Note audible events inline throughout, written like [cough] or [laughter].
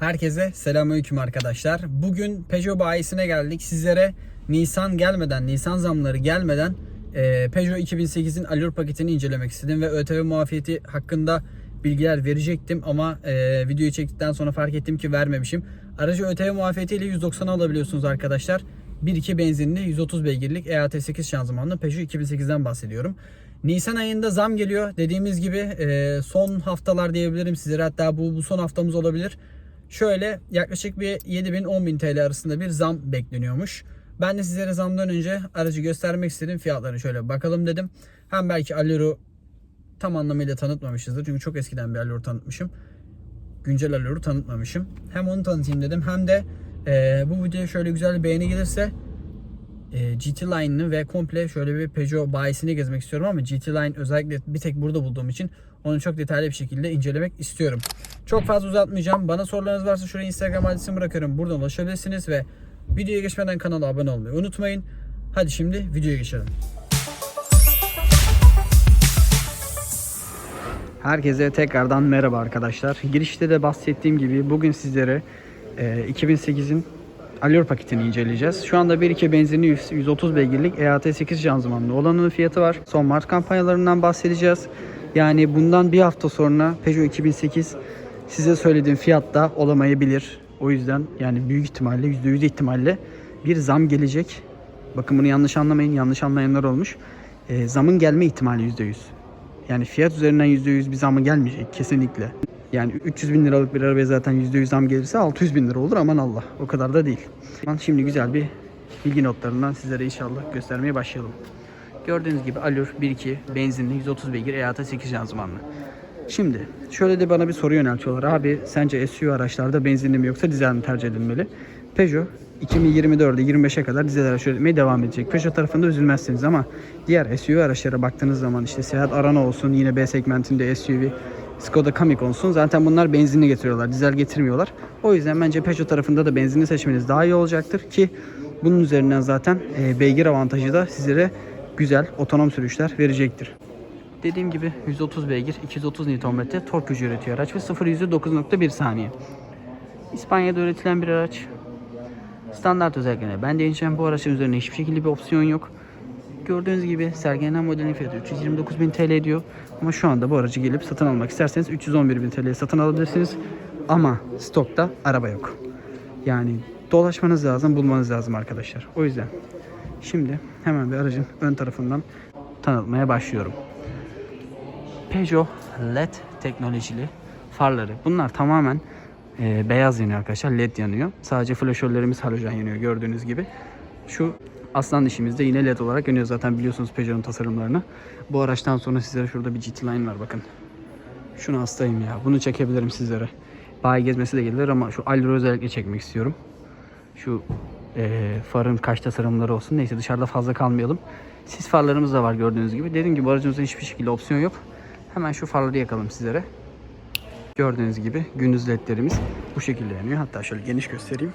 Herkese selamünaleyküm arkadaşlar. Bugün Peugeot bayisine geldik. Sizlere Nisan gelmeden, Nisan zamları gelmeden e, Peugeot 2008'in Allure paketini incelemek istedim ve ÖTV muafiyeti hakkında bilgiler verecektim ama e, videoyu çektikten sonra fark ettim ki vermemişim. Aracı ÖTV muafiyetiyle 190 alabiliyorsunuz arkadaşlar. 1.2 benzinli 130 beygirlik E EAT8 şanzımanlı Peugeot 2008'den bahsediyorum. Nisan ayında zam geliyor. Dediğimiz gibi e, son haftalar diyebilirim sizlere. Hatta bu, bu son haftamız olabilir. Şöyle yaklaşık bir 7000 10000 TL arasında bir zam bekleniyormuş. Ben de sizlere zamdan önce aracı göstermek istedim. Fiyatlarını şöyle bakalım dedim. Hem belki Allure'u tam anlamıyla tanıtmamışızdır. Çünkü çok eskiden bir Allure tanıtmışım. Güncel Allure'u tanıtmamışım. Hem onu tanıtayım dedim hem de e, bu videoya şöyle güzel bir beğeni gelirse e, GT Line'ını ve komple şöyle bir Peugeot bayisini gezmek istiyorum ama GT Line özellikle bir tek burada bulduğum için onu çok detaylı bir şekilde incelemek istiyorum. Çok fazla uzatmayacağım. Bana sorularınız varsa şuraya Instagram adresimi bırakıyorum. Buradan ulaşabilirsiniz ve videoya geçmeden kanala abone olmayı unutmayın. Hadi şimdi videoya geçelim. Herkese tekrardan merhaba arkadaşlar. Girişte de bahsettiğim gibi bugün sizlere e, 2008'in Allure paketini inceleyeceğiz. Şu anda 1.2 benzinli 100 130 beygirlik E EAT8 şanzımanlı olanın fiyatı var. Son Mart kampanyalarından bahsedeceğiz. Yani bundan bir hafta sonra Peugeot 2008 size söylediğim fiyatta olamayabilir. O yüzden yani büyük ihtimalle %100 ihtimalle bir zam gelecek. Bakın bunu yanlış anlamayın. Yanlış anlayanlar olmuş. E, zamın gelme ihtimali %100. Yani fiyat üzerinden %100 bir zamı gelmeyecek kesinlikle. Yani 300 bin liralık bir arabaya zaten %100 zam gelirse 600 bin lira olur aman Allah. O kadar da değil. Şimdi güzel bir bilgi notlarından sizlere inşallah göstermeye başlayalım. Gördüğünüz gibi Allure 1.2 benzinli 130 beygir EAT 8 şanzımanlı. Şimdi şöyle de bana bir soru yöneltiyorlar. Abi sence SUV araçlarda benzinli mi yoksa dizel mi tercih edilmeli? Peugeot 2024'de 25'e kadar dizel araç üretmeye devam edecek. Peugeot tarafında üzülmezsiniz ama diğer SUV araçlara baktığınız zaman işte Seat Arana olsun yine B segmentinde SUV Skoda Kamiq olsun zaten bunlar benzinli getiriyorlar. Dizel getirmiyorlar. O yüzden bence Peugeot tarafında da benzinli seçmeniz daha iyi olacaktır ki bunun üzerinden zaten e, beygir avantajı da sizlere güzel otonom sürüşler verecektir. Dediğim gibi 130 beygir, 230 Nm tork gücü üretiyor araç ve 0 yüzde 9.1 saniye. İspanya'da üretilen bir araç. Standart özelliklerine ben değineceğim. Bu araçın üzerine hiçbir şekilde bir opsiyon yok. Gördüğünüz gibi sergilenen modelin fiyatı 329.000 TL ediyor. Ama şu anda bu aracı gelip satın almak isterseniz 311.000 TL'ye satın alabilirsiniz. Ama stokta araba yok. Yani dolaşmanız lazım, bulmanız lazım arkadaşlar. O yüzden şimdi hemen bir aracın ön tarafından tanıtmaya başlıyorum. Peugeot LED teknolojili farları. Bunlar tamamen e, beyaz yanıyor arkadaşlar. LED yanıyor. Sadece flaşörlerimiz halojen yanıyor gördüğünüz gibi. Şu aslan dişimizde yine LED olarak yanıyor zaten biliyorsunuz Peugeot'un tasarımlarını. Bu araçtan sonra sizlere şurada bir GT Line var bakın. Şunu hastayım ya. Bunu çekebilirim sizlere. Bayi gezmesi de gelir ama şu Allure özellikle çekmek istiyorum. Şu e, farın kaç tasarımları olsun. Neyse dışarıda fazla kalmayalım. Sis farlarımız da var gördüğünüz gibi. Dediğim gibi aracımızda hiçbir şekilde opsiyon yok. Hemen şu farları yakalım sizlere. Gördüğünüz gibi gündüz ledlerimiz bu şekilde yanıyor. Hatta şöyle geniş göstereyim.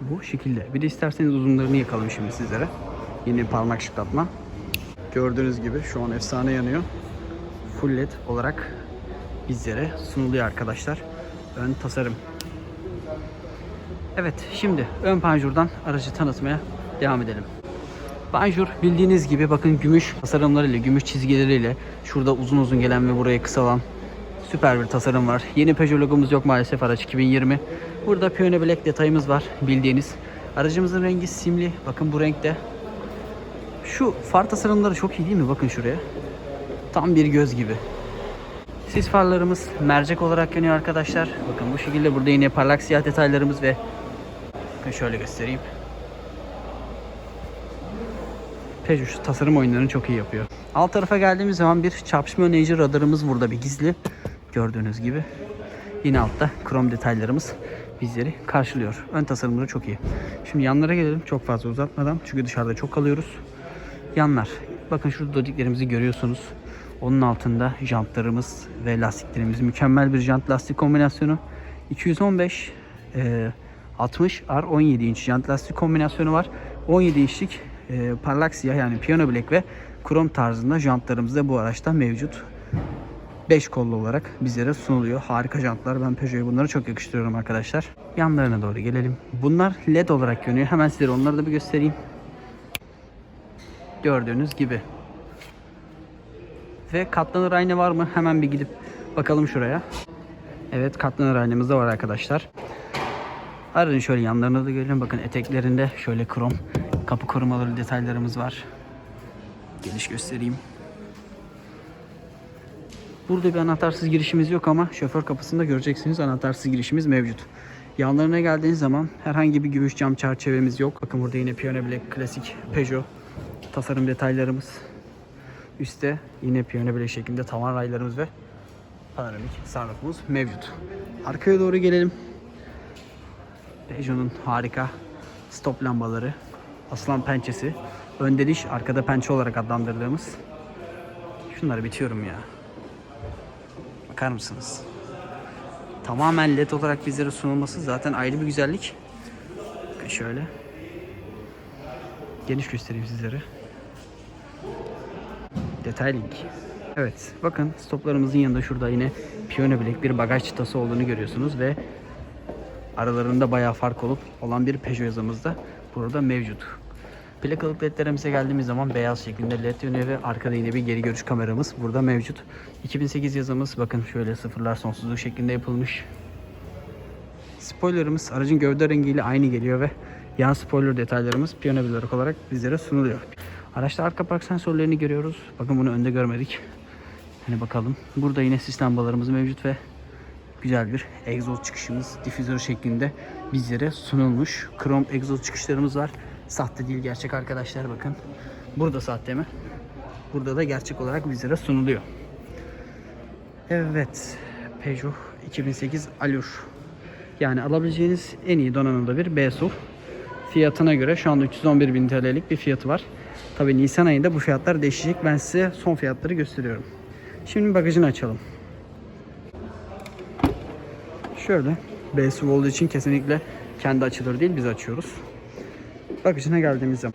Bu şekilde. Bir de isterseniz uzunlarını yakalım şimdi sizlere. Yine parmak şıklatma. Gördüğünüz gibi şu an efsane yanıyor. Full led olarak bizlere sunuluyor arkadaşlar. Ön tasarım. Evet şimdi ön panjurdan aracı tanıtmaya devam edelim. Panjur bildiğiniz gibi bakın gümüş tasarımlarıyla, gümüş çizgileriyle şurada uzun uzun gelen ve buraya kısalan süper bir tasarım var. Yeni Peugeot logomuz yok maalesef araç 2020. Burada Piyano Black detayımız var bildiğiniz. Aracımızın rengi simli. Bakın bu renkte. Şu far tasarımları çok iyi değil mi? Bakın şuraya. Tam bir göz gibi. Sis farlarımız mercek olarak yanıyor arkadaşlar. Bakın bu şekilde burada yine parlak siyah detaylarımız ve bakın şöyle göstereyim. Peugeot tasarım oyunlarını çok iyi yapıyor. Alt tarafa geldiğimiz zaman bir çarpışma önleyici radarımız burada bir gizli. Gördüğünüz gibi. Yine altta krom detaylarımız bizleri karşılıyor. Ön tasarımları çok iyi. Şimdi yanlara gelelim çok fazla uzatmadan. Çünkü dışarıda çok kalıyoruz. Yanlar. Bakın şurada dodiklerimizi görüyorsunuz. Onun altında jantlarımız ve lastiklerimiz. Mükemmel bir jant lastik kombinasyonu. 215 e, 60 R 17 inç jant lastik kombinasyonu var. 17 inçlik e, parlak siyah yani piyano bilek ve krom tarzında jantlarımız da bu araçta mevcut. 5 kollu olarak bizlere sunuluyor. Harika jantlar. Ben Peugeot'a bunları çok yakıştırıyorum arkadaşlar. Yanlarına doğru gelelim. Bunlar LED olarak yanıyor. Hemen sizlere onları da bir göstereyim. Gördüğünüz gibi. Ve katlanır ayna var mı? Hemen bir gidip bakalım şuraya. Evet katlanır aynamız da var arkadaşlar. Aracın şöyle yanlarına da görelim. Bakın eteklerinde şöyle krom kapı korumaları detaylarımız var. Geniş göstereyim. Burada bir anahtarsız girişimiz yok ama şoför kapısında göreceksiniz anahtarsız girişimiz mevcut. Yanlarına geldiğiniz zaman herhangi bir gümüş cam çerçevemiz yok. Bakın burada yine Piyano Black klasik Peugeot tasarım detaylarımız. Üstte yine Piyano Black şeklinde tavan raylarımız ve panoramik sunroofumuz mevcut. Arkaya doğru gelelim. Peugeot'un harika stop lambaları, aslan pençesi, önde diş, arkada pençe olarak adlandırdığımız. Şunları bitiyorum ya. Bakar mısınız? Tamamen led olarak bizlere sunulması zaten ayrı bir güzellik. Bakın şöyle. Geniş göstereyim sizlere. Detay link. Evet bakın stoplarımızın yanında şurada yine Piyano Black bir bagaj çıtası olduğunu görüyorsunuz ve aralarında bayağı fark olup olan bir Peugeot yazımız da burada mevcut. Plakalık ledlerimize geldiğimiz zaman beyaz şeklinde led yönü ve arkada yine bir geri görüş kameramız burada mevcut. 2008 yazımız bakın şöyle sıfırlar sonsuzluk şeklinde yapılmış. Spoilerımız aracın gövde rengiyle aynı geliyor ve yan spoiler detaylarımız piyano bilerek olarak bizlere sunuluyor. Araçta arka park sensörlerini görüyoruz. Bakın bunu önde görmedik. Hani bakalım. Burada yine sis lambalarımız mevcut ve güzel bir egzoz çıkışımız difüzör şeklinde bizlere sunulmuş. Krom egzoz çıkışlarımız var. Sahte değil gerçek arkadaşlar bakın. Burada sahte mi? Burada da gerçek olarak bizlere sunuluyor. Evet. Peugeot 2008 Allure. Yani alabileceğiniz en iyi donanımda bir B-SUV. Fiyatına göre şu anda 311 bin TL'lik bir fiyatı var. Tabi Nisan ayında bu fiyatlar değişecek. Ben size son fiyatları gösteriyorum. Şimdi bagajını açalım. Şöyle B-SUV olduğu için kesinlikle kendi açılır değil biz açıyoruz. Bagajına geldiğimiz zaman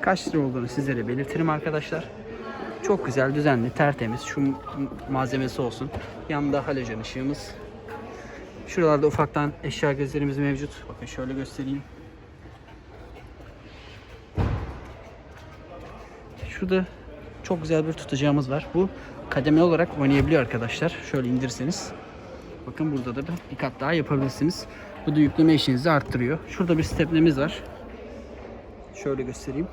kaç lira olduğunu sizlere belirtirim arkadaşlar. Çok güzel, düzenli, tertemiz. Şu malzemesi olsun. Yanında halojen ışığımız. Şuralarda ufaktan eşya gözlerimiz mevcut. Bakın şöyle göstereyim. Şurada çok güzel bir tutacağımız var. Bu kademe olarak oynayabiliyor arkadaşlar. Şöyle indirseniz. Bakın burada da bir, bir kat daha yapabilirsiniz. Bu da yükleme işinizi arttırıyor. Şurada bir stepnemiz var. Şöyle göstereyim.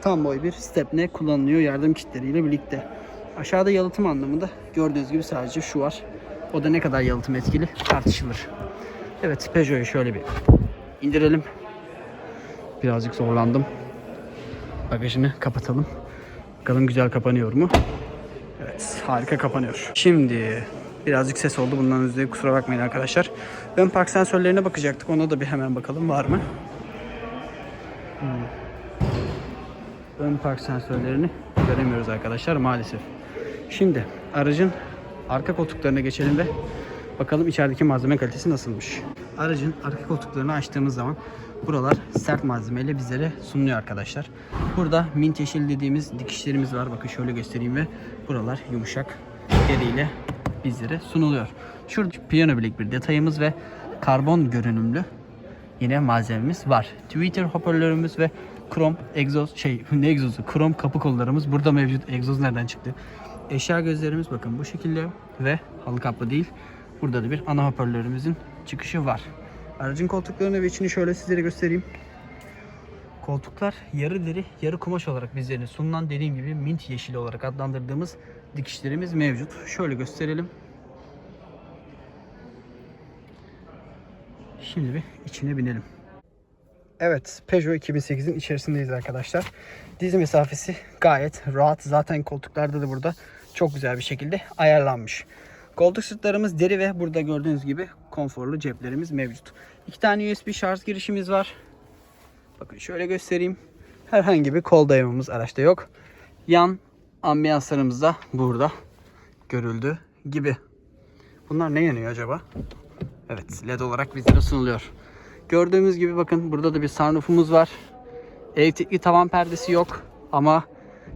Tam boy bir stepne kullanılıyor yardım kitleriyle birlikte. Aşağıda yalıtım anlamında gördüğünüz gibi sadece şu var. O da ne kadar yalıtım etkili tartışılır. Evet Peugeot'u şöyle bir indirelim. Birazcık zorlandım. Bagajını kapatalım. Bakalım güzel kapanıyor mu? Evet harika kapanıyor. Şimdi birazcık ses oldu. Bundan dolayı kusura bakmayın arkadaşlar. Ön park sensörlerine bakacaktık. Ona da bir hemen bakalım var mı? Hmm. Ön park sensörlerini göremiyoruz arkadaşlar maalesef. Şimdi aracın arka koltuklarına geçelim ve bakalım içerideki malzeme kalitesi nasılmış. Aracın arka koltuklarını açtığımız zaman buralar sert malzemeyle bizlere sunuluyor arkadaşlar. Burada mint yeşil dediğimiz dikişlerimiz var. Bakın şöyle göstereyim ve buralar yumuşak deriyle bizlere sunuluyor. Şurada piyano bilek bir detayımız ve karbon görünümlü yine malzememiz var. Twitter hoparlörümüz ve krom egzoz şey [laughs] ne egzozu krom kapı kollarımız burada mevcut. Egzoz nereden çıktı? Eşya gözlerimiz bakın bu şekilde ve halı kaplı değil. Burada da bir ana hoparlörümüzün çıkışı var. Aracın koltuklarını ve içini şöyle sizlere göstereyim. Koltuklar yarı deri, yarı kumaş olarak bizlere sunulan dediğim gibi mint yeşili olarak adlandırdığımız dikişlerimiz mevcut. Şöyle gösterelim. Şimdi bir içine binelim. Evet, Peugeot 2008'in içerisindeyiz arkadaşlar. Diz mesafesi gayet rahat. Zaten koltuklarda da burada çok güzel bir şekilde ayarlanmış. Koltuk sırtlarımız deri ve burada gördüğünüz gibi konforlu ceplerimiz mevcut. İki tane USB şarj girişimiz var. Bakın şöyle göstereyim. Herhangi bir kol dayamamız araçta yok. Yan ambiyanslarımız da burada görüldüğü gibi. Bunlar ne yanıyor acaba? Evet led olarak bizlere sunuluyor. Gördüğümüz gibi bakın burada da bir sunroofumuz var. Elektrikli tavan perdesi yok ama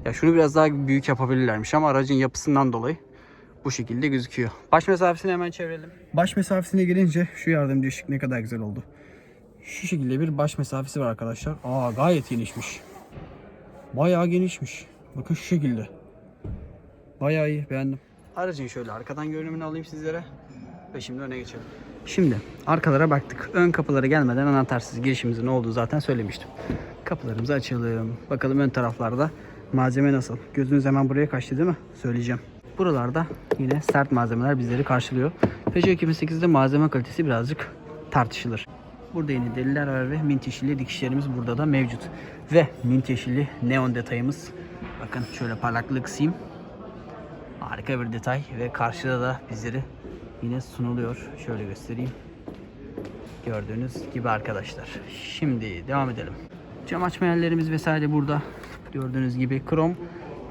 Ya şunu biraz daha büyük yapabilirlermiş ama aracın yapısından dolayı bu şekilde gözüküyor. Baş mesafesini hemen çevirelim. Baş mesafesine gelince şu yardımcı ışık ne kadar güzel oldu. Şu şekilde bir baş mesafesi var arkadaşlar. Aa gayet genişmiş. Bayağı genişmiş. Bakın şu şekilde. Bayağı iyi beğendim. Aracın şöyle arkadan görünümünü alayım sizlere. Ve şimdi öne geçelim. Şimdi arkalara baktık. Ön kapılara gelmeden anahtarsız girişimizin olduğu zaten söylemiştim. Kapılarımızı açalım. Bakalım ön taraflarda malzeme nasıl? Gözünüz hemen buraya kaçtı değil mi? Söyleyeceğim. Buralarda yine sert malzemeler bizleri karşılıyor. Peugeot 2008'de malzeme kalitesi birazcık tartışılır. Burada yine deliler var ve mint yeşilli dikişlerimiz burada da mevcut. Ve mint yeşilli neon detayımız. Bakın şöyle parlaklığı kısayım. Harika bir detay ve karşıda da bizleri yine sunuluyor. Şöyle göstereyim. Gördüğünüz gibi arkadaşlar. Şimdi devam edelim. Cam açma yerlerimiz vesaire burada. Gördüğünüz gibi krom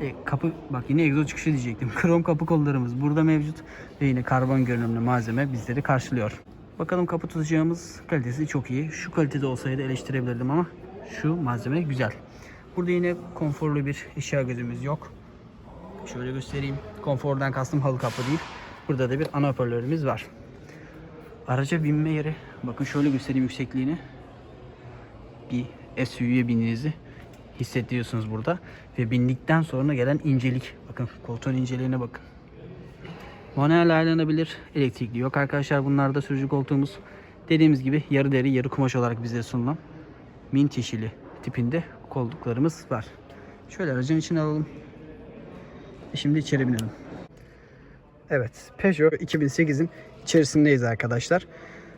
e, kapı bak yine egzoz çıkışı diyecektim. [laughs] Krom kapı kollarımız burada mevcut ve yine karbon görünümlü malzeme bizleri karşılıyor. Bakalım kapı tutacağımız kalitesi çok iyi. Şu kalitede olsaydı eleştirebilirdim ama şu malzeme güzel. Burada yine konforlu bir eşya gözümüz yok. Şöyle göstereyim. Konfordan kastım halı kapı değil. Burada da bir ana hoparlörümüz var. Araca binme yeri. Bakın şöyle göstereyim yüksekliğini. Bir SUV'ye bindiğinizi hissediyorsunuz burada. Ve bindikten sonra gelen incelik. Bakın koltuğun inceliğine bakın. Manuel ayarlanabilir. Elektrikli yok arkadaşlar. Bunlar da sürücü koltuğumuz. Dediğimiz gibi yarı deri yarı kumaş olarak bize sunulan mint yeşili tipinde koltuklarımız var. Şöyle aracın içine alalım. Şimdi içeri binelim. Evet, Peugeot 2008'in içerisindeyiz arkadaşlar.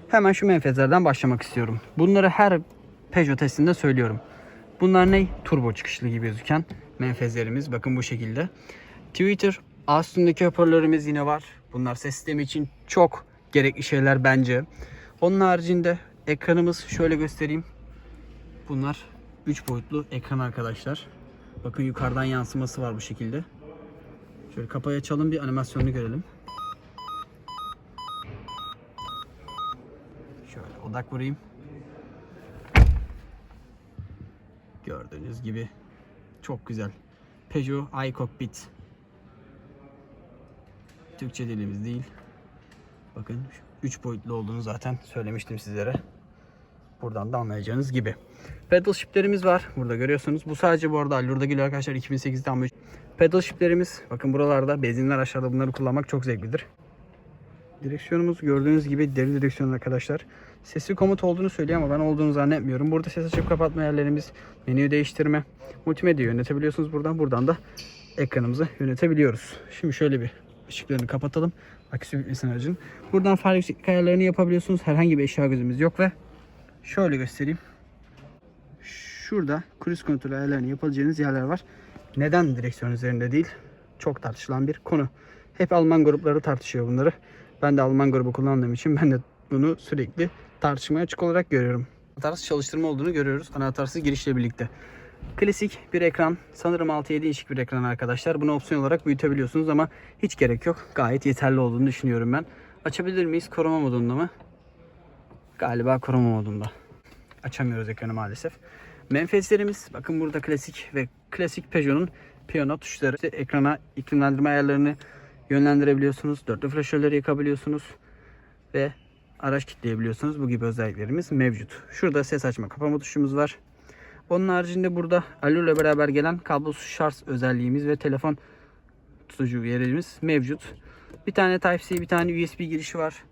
Hemen şu menfezlerden başlamak istiyorum. Bunları her Peugeot testinde söylüyorum. Bunlar ne? Turbo çıkışlı gibi gözüken menfezlerimiz. Bakın bu şekilde. Twitter üstündeki hoparlörümüz yine var. Bunlar ses sistemi için çok gerekli şeyler bence. Onun haricinde ekranımız şöyle göstereyim. Bunlar 3 boyutlu ekran arkadaşlar. Bakın yukarıdan yansıması var bu şekilde. Şöyle kapıyı açalım bir animasyonunu görelim. Şöyle odak vurayım. Gördüğünüz gibi çok güzel. Peugeot iCockpit. Türkçe dilimiz değil. Bakın 3 boyutlu olduğunu zaten söylemiştim sizlere. Buradan da anlayacağınız gibi. Pedal shiftlerimiz var. Burada görüyorsunuz. Bu sadece bu arada Allur'da geliyor arkadaşlar. 2008'de almış. Pedal shiftlerimiz. Bakın buralarda benzinler aşağıda bunları kullanmak çok zevklidir. Direksiyonumuz gördüğünüz gibi deri direksiyon arkadaşlar. Sesli komut olduğunu söylüyor ama ben olduğunu zannetmiyorum. Burada ses açıp kapatma yerlerimiz, menü değiştirme, multimedya yönetebiliyorsunuz buradan. Buradan da ekranımızı yönetebiliyoruz. Şimdi şöyle bir ışıklarını kapatalım. Aküsü bitmesin aracın. Buradan far yükseklik ayarlarını yapabiliyorsunuz. Herhangi bir eşya gözümüz yok ve şöyle göstereyim. Şurada cruise kontrol ayarlarını yapabileceğiniz yerler var. Neden direksiyon üzerinde değil? Çok tartışılan bir konu. Hep Alman grupları tartışıyor bunları. Ben de Alman grubu kullandığım için ben de bunu sürekli tartışmaya açık olarak görüyorum. Anahtarsız çalıştırma olduğunu görüyoruz. Anahtarsız girişle birlikte. Klasik bir ekran. Sanırım 6-7 inçlik bir ekran arkadaşlar. Bunu opsiyon olarak büyütebiliyorsunuz ama hiç gerek yok. Gayet yeterli olduğunu düşünüyorum ben. Açabilir miyiz? Koruma modunda mı? Galiba koruma modunda. Açamıyoruz ekranı maalesef. Menfezlerimiz bakın burada klasik ve klasik Peugeot'un piyano tuşları. İşte ekrana iklimlendirme ayarlarını yönlendirebiliyorsunuz. Dörtlü flaşörleri yakabiliyorsunuz. Ve araç kilitleyebiliyorsunuz. Bu gibi özelliklerimiz mevcut. Şurada ses açma kapama tuşumuz var. Onun haricinde burada ile beraber gelen kablosuz şarj özelliğimiz ve telefon tutucu yerimiz mevcut. Bir tane Type-C, bir tane USB girişi var.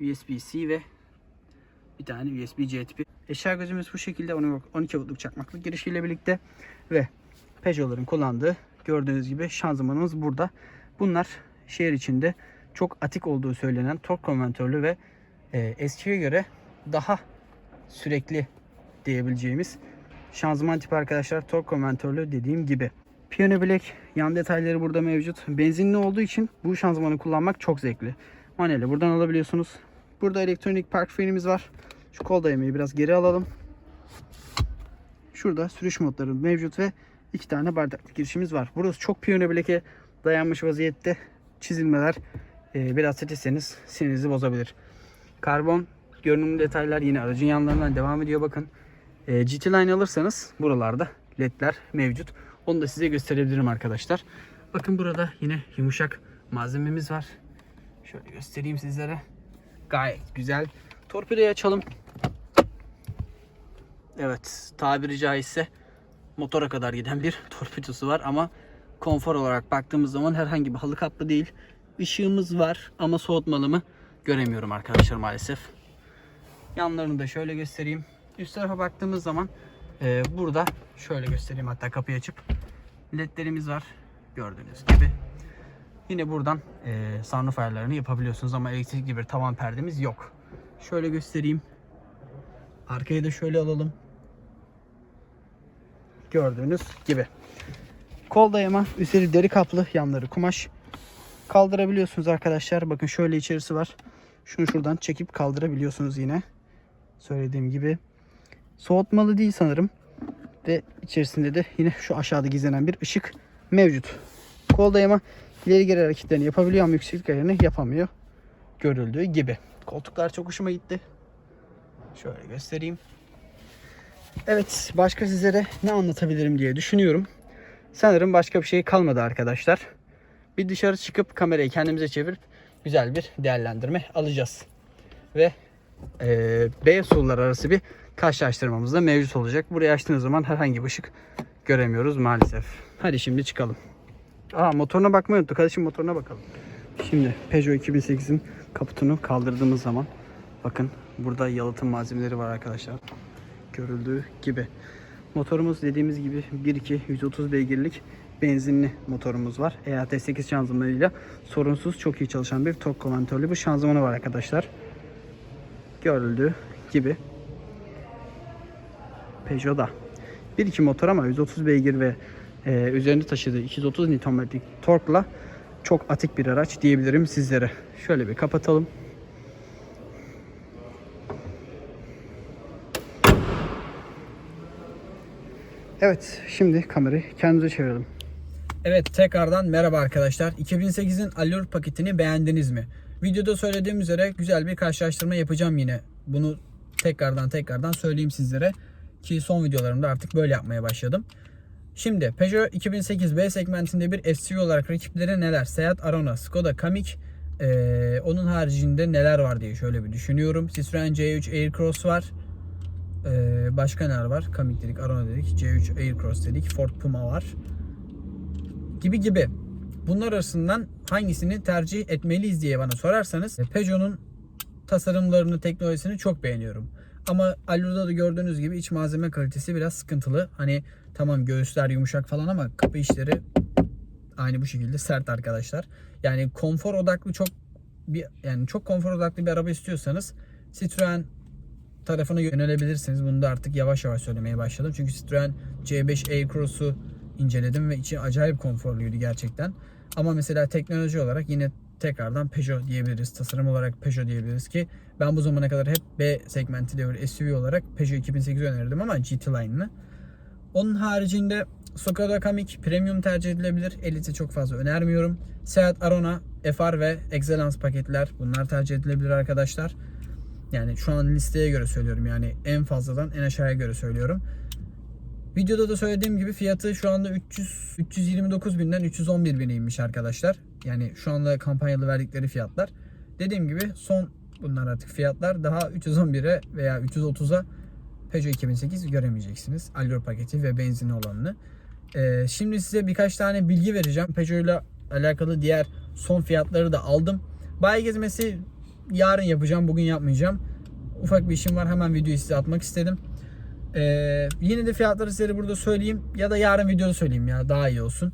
USB-C ve bir tane USB-C tipi. Eşya gözümüz bu şekilde 12 voltluk çakmaklık girişiyle birlikte ve Peugeot'ların kullandığı gördüğünüz gibi şanzımanımız burada. Bunlar şehir içinde çok atik olduğu söylenen tork konvertörlü ve e, eskiye göre daha sürekli diyebileceğimiz şanzıman tipi arkadaşlar tork konvertörlü dediğim gibi. Piano Black yan detayları burada mevcut. Benzinli olduğu için bu şanzımanı kullanmak çok zevkli. Manueli buradan alabiliyorsunuz. Burada elektronik park frenimiz var. Şu kol dayamayı biraz geri alalım. Şurada sürüş modları mevcut ve iki tane bardaklık girişimiz var. Burası çok Piano Black'e dayanmış vaziyette. Çizilmeler e, biraz titirseniz sinirinizi bozabilir. Karbon görünümlü detaylar yine aracın yanlarından devam ediyor bakın. E, GT Line alırsanız buralarda ledler mevcut. Onu da size gösterebilirim arkadaşlar. Bakın burada yine yumuşak malzememiz var. Şöyle göstereyim sizlere. Gayet güzel. Torpidoyu açalım. Evet tabiri caizse motora kadar giden bir [laughs] torpidosu var ama konfor olarak baktığımız zaman herhangi bir halı kaplı değil. Işığımız var ama soğutmalı mı göremiyorum arkadaşlar maalesef. Yanlarını da şöyle göstereyim. Üst tarafa baktığımız zaman e, burada şöyle göstereyim hatta kapıyı açıp ledlerimiz var gördüğünüz gibi. Yine buradan e, sunroof ayarlarını yapabiliyorsunuz ama elektrikli bir tavan perdemiz yok. Şöyle göstereyim. Arkayı da şöyle alalım. Gördüğünüz gibi. Kol dayama üzeri deri kaplı yanları kumaş. Kaldırabiliyorsunuz arkadaşlar. Bakın şöyle içerisi var. Şunu şuradan çekip kaldırabiliyorsunuz yine. Söylediğim gibi. Soğutmalı değil sanırım. Ve içerisinde de yine şu aşağıda gizlenen bir ışık mevcut. Kol dayama ileri geri hareketlerini yapabiliyor ama yükseklik ayarını yapamıyor. Görüldüğü gibi. Koltuklar çok hoşuma gitti. Şöyle göstereyim. Evet başka sizlere ne anlatabilirim diye düşünüyorum. Sanırım başka bir şey kalmadı arkadaşlar. Bir dışarı çıkıp kamerayı kendimize çevirip güzel bir değerlendirme alacağız. Ve e, beyaz yollar arası bir karşılaştırmamız da mevcut olacak. Burayı açtığınız zaman herhangi bir ışık göremiyoruz maalesef. Hadi şimdi çıkalım. Aa motoruna bakmayı unuttuk. Hadi şimdi motoruna bakalım. Şimdi Peugeot 2008'in kaputunu kaldırdığımız zaman bakın burada yalıtım malzemeleri var arkadaşlar. Görüldüğü gibi. Motorumuz dediğimiz gibi 1.2 130 beygirlik benzinli motorumuz var. E EAT8 şanzımanıyla sorunsuz çok iyi çalışan bir tork konvertörlü bir şanzımanı var arkadaşlar. Görüldüğü gibi. Peugeot'da. 1.2 motor ama 130 beygir ve e, üzerinde taşıdığı 230 Nm'lik torkla çok atik bir araç diyebilirim sizlere. Şöyle bir kapatalım. Evet, şimdi kamerayı kendimize çevirelim. Evet, tekrardan merhaba arkadaşlar. 2008'in Allure paketini beğendiniz mi? Videoda söylediğim üzere güzel bir karşılaştırma yapacağım yine. Bunu tekrardan tekrardan söyleyeyim sizlere ki son videolarımda artık böyle yapmaya başladım. Şimdi Peugeot 2008 B segmentinde bir SUV olarak rakipleri neler? Seat Arona, Skoda Kamiq, ee, onun haricinde neler var diye şöyle bir düşünüyorum. Citroen C3 Aircross var. Ee, başka neler var? Kamiq dedik, Arona dedik, C3 Aircross dedik, Ford Puma var. Gibi gibi. Bunlar arasından hangisini tercih etmeliyiz diye bana sorarsanız e, Peugeot'un tasarımlarını, teknolojisini çok beğeniyorum. Ama Allure'da da gördüğünüz gibi iç malzeme kalitesi biraz sıkıntılı. Hani tamam göğüsler yumuşak falan ama kapı işleri aynı bu şekilde sert arkadaşlar. Yani konfor odaklı çok bir yani çok konfor odaklı bir araba istiyorsanız Citroen tarafına yönelebilirsiniz. Bunu da artık yavaş yavaş söylemeye başladım. Çünkü Citroen C5 Aircross'u inceledim ve içi acayip konforluydu gerçekten. Ama mesela teknoloji olarak yine tekrardan Peugeot diyebiliriz. Tasarım olarak Peugeot diyebiliriz ki ben bu zamana kadar hep B segmentinde bir SUV olarak Peugeot 2008 önerdim ama GT line'ını. Onun haricinde Skoda Kamiq Premium tercih edilebilir. Elite çok fazla önermiyorum. Seat Arona, FR ve Excellence paketler bunlar tercih edilebilir arkadaşlar. Yani şu an listeye göre söylüyorum. Yani en fazladan en aşağıya göre söylüyorum. Videoda da söylediğim gibi fiyatı şu anda 300 329 binden 311 bine inmiş arkadaşlar. Yani şu anda kampanyalı verdikleri fiyatlar. Dediğim gibi son bunlar artık fiyatlar daha 311'e veya 330'a Peugeot 2008 göremeyeceksiniz. Allure paketi ve benzinli olanını. Ee, şimdi size birkaç tane bilgi vereceğim. Peugeot ile alakalı diğer son fiyatları da aldım. Bayi gezmesi yarın yapacağım. Bugün yapmayacağım. Ufak bir işim var. Hemen videoyu size atmak istedim. Ee, yine de fiyatları size burada söyleyeyim. Ya da yarın videoda söyleyeyim ya. Daha iyi olsun.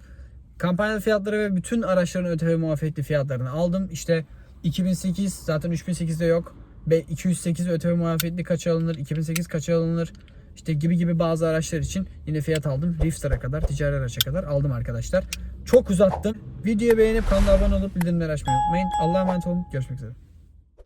Kampanyalı fiyatları ve bütün araçların ÖTV muafiyetli fiyatlarını aldım. İşte 2008 zaten 3008'de yok. Ve 208 ÖTV muafiyetli kaça alınır? 2008 kaça alınır? İşte gibi gibi bazı araçlar için yine fiyat aldım. Rifter'a kadar, ticari araça kadar aldım arkadaşlar. Çok uzattım. Videoyu beğenip kanala abone olup bildirimleri açmayı unutmayın. Allah'a emanet olun. Görüşmek üzere.